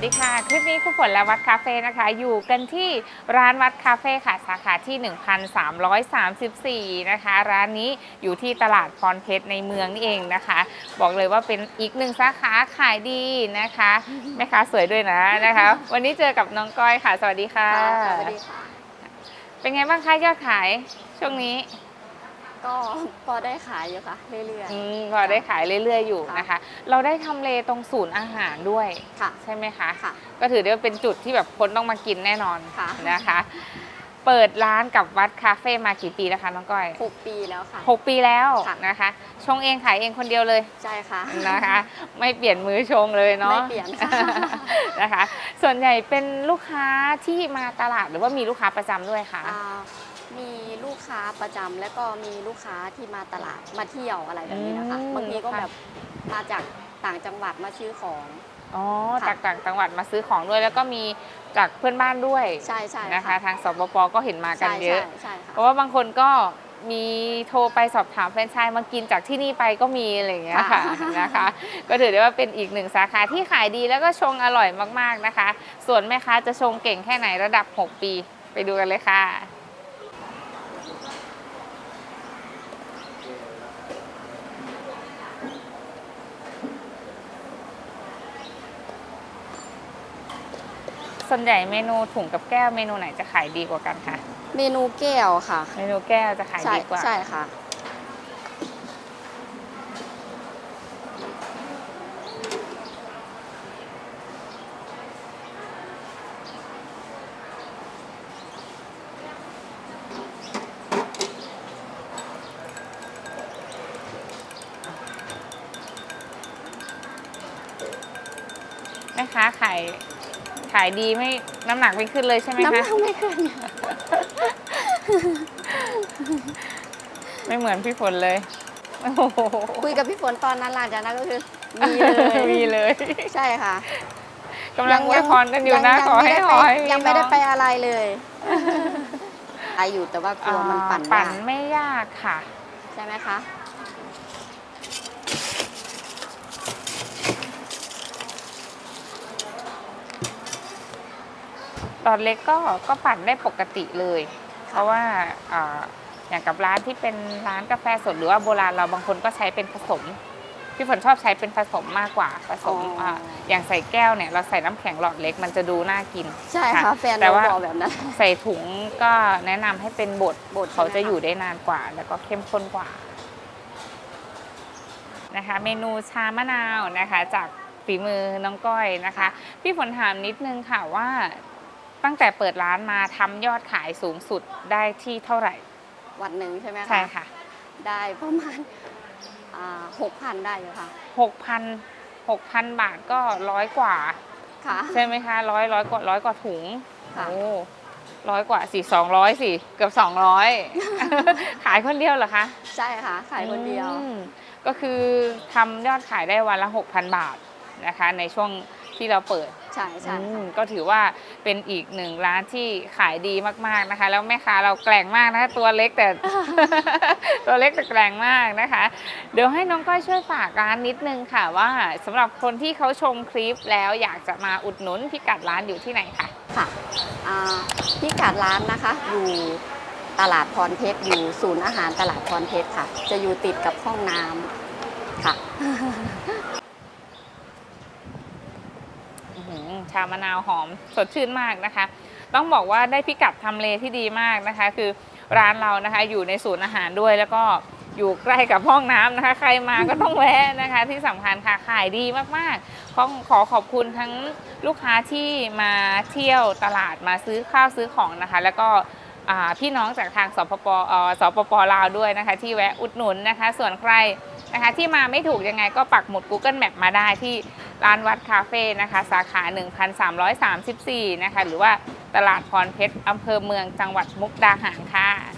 วัสดีค่ะ คลิปนี้ครูฝนและวัดคาเฟ่นะคะ อยู่กันที่ร้านวัดคาเฟ่ค่ะ สาขาที่ 1334 นะคะ ร้านนี้อยู่ที่ตลาดพรเพชรในเมืองนี่เองนะคะ บอกเลยว่าเป็นอีกหนึ่งสาขาขายดีนะคะแม่ค้าสวยด้วยนะนะคะ วันนี้เจอกับน้องก้อยค่ะ สวัสดีค่ะค่ะสวัสดีค่ะ เป็นไงบ้างคะยอดขายช่วงนี้ ก็พอได้ขายอยู่ค่ะ เรื่อย อืมพอได้ขายเรื่อย ๆ อยู่นะคะ เราได้ทำเลตรงศูนย์อาหารด้วยๆค่ะ ใช่ไหมคะค่ะ ก็ถือได้ว่าเป็นจุดที่แบบคนต้องมากินแน่นอนค่ะ นะคะ เปิดร้านกับวัดคาเฟ่มากี่ปีแล้วคะน้องก้อยหกปีแล้วค่ะ หกปีแล้วค่ะ นะคะ ชงเองขายเองคนเดียวเลย ใช่ค่ะ นะคะ ไม่เปลี่ยนมือชงเลยเนาะไม่เปลี่ยนค่ะ นะคะ ส่วนใหญ่เป็นลูกค้าที่มาตลาดหรือว่ามีลูกค้าประจำด้วยคะอ่ามีลูก ค้าประจำแล้วก็มีลูกค้าที่มาตลาดมาเที่ยวอะไรแบบนี้นะคะ อืมบางทีก็ค่ะ แบบมาจากต่างจังหวัดมาซื้อของ อ๋อค่ะ จากต่างจังหวัดมาซื้อของด้วย แล้วก็มีจากเพื่อนบ้านด้วยใช่ใช่นะคะ ทางสปปก็เห็นมากันใช่เยอะ ใช่ใช่ค่ะเพราะว่าบางคนก็มีโทรไปสอบถามแฟรนไชส์มากินจากที่นี่ไปก็มีอะไรอย่างเงี้ยค่ะค่ะนะคะ ก็ถือได้ว่าเป็นอีกหนึ่งสาขาที่ขายดีแล้วก็ชงอร่อยมากๆนะคะ ส่วนแม่ค้าจะชงเก่งแค่ไหนระดับ 6 ปี ไปดูกันเลยค่ะ ส่วนใหญ่เมนูถุงกับแก้วเมนูไหนจะขายดีกว่ากันคะเมนูแก้วค่ะ เมนูแก้วจะขายใช่ดีกว่า ใช่ค่ะ แม่ค้าขาย ขายดีไม่น้ำหนักไม่ขึ้นเลยใช่ไหมน้ำหคะนักไม่ขึ้น ไม่เหมือนพี่ฝนเลยโอ้โหคุยกับพี่ฝนตอนนั้นหลังจากนั้นก็คือมีเลยมีเลยใช่ค่ะกำลังอวยพรกันอยู่นะงขอให้ไม่ขอได้ให้ไปมียังไม่ได้น้อไปอะไรเลยไปอยู่แต่ว่ากลัวมันปั่นปั่นยากไม่ยากค่ะ ใช่ไหมคะ ตอนเล็กก็ก็ปั่นได้ปกติเลย เพราะว่าอ่าอย่างกับร้านที่เป็นร้านกาแฟสดหรือว่าโบราณเราบางคนก็ใช้เป็นผสมพี่ฝนชอบใช้เป็นผสมมากกว่าผสมอ๋ออ่าอย่างใส่แก้วเนี่ยเราใส่น้ำแข็งหลอดเล็กมันจะดูน่ากิน ใช่ค่ะแฟนแต่เราว่าบอกแบบนั้นใส่ถุงก็แนะนำให้เป็นบดบดเขาใช่ไหมจะคะอยู่ได้นานกว่า แล้วก็เข้มข้นกว่านะคะ เมนูชามะนาวนะคะ จากฝีมือน้องก้อยนะคะ พี่ฝนถามนิดนึงค่ะว่า ตั้งแต่เปิดร้านมาทำยอดขายสูงสุดได้ที่เท่าไหร่ วันหนึ่งใช่ไหมคะ ใช่ค่ะ ได้ประมาณหกพันได้อยู่ค่ะหกพันหกพันบาทก็ร้อยกว่า ค่ะ ใช่ไหมคะร้อยร้อยกว่าร้อยกว่าถุงค่ะ โอ้ร้อยกว่าสี่สองร้อยสี่เกือบสองร้อย ขายคนเดียวเหรอคะใช่ค่ะ ขายคนเดียว อืมก็คือทำยอดขายได้วันละ 6,000 บาทนะคะ ในช่วง ที่เราเปิดใช่ใช่อืค่ะมก็ถือว่าเป็นอีกหนึ่งร้านที่ขายดีมากๆนะคะ แล้วแม่ค้าเราแกร่งมากนะคะตัวเล็กแต่ ตัวเล็กแต่แกร่งมากนะคะ เดี๋ยวให้น้องก้อยช่วยฝากร้านนิดนึงค่ะว่าสำหรับคนที่เขาชมคลิปแล้วอยากจะมาอุดหนุนพิกัดร้านอยู่ที่ไหนคะค่ะอ่าพิกัดร้านนะคะ อยู่ตลาดพรเพชรอยู่ศูนย์อาหารตลาดพรเพชรค่ะ จะอยู่ติดกับห้องน้ำค่ะ อื้อหือ ชามะนาวหอมสดชื่นมากนะคะ ต้องบอกว่าได้พิกัดทำเลที่ดีมากนะคะ คือร้านเรานะคะอยู่ในศูนย์อาหารด้วยแล้วก็อยู่ใกล้กับห้องน้ำนะคะ ใครมาก็ต้องแวะนะคะ ที่สำคัญค่ะขายดีมากๆต้องขอขอบคุณทั้งลูกค้าที่มาเที่ยวตลาดมาซื้อข้าวซื้อของนะคะ แล้วก็พี่น้องจากทางสปปสปปลาวด้วยนะคะ ที่แวะอุดหนุนนะคะ ส่วนใครนะคะ ที่มาไม่ถูกยังไงก็ปักหมุด Google Map มาได้ที่ ร้านวัดคาเฟ่นะคะ สาขา 1334 นะคะ หรือว่าตลาดพรเพชรอำเภอเมืองจังหวัดมุกดาหารค่ะ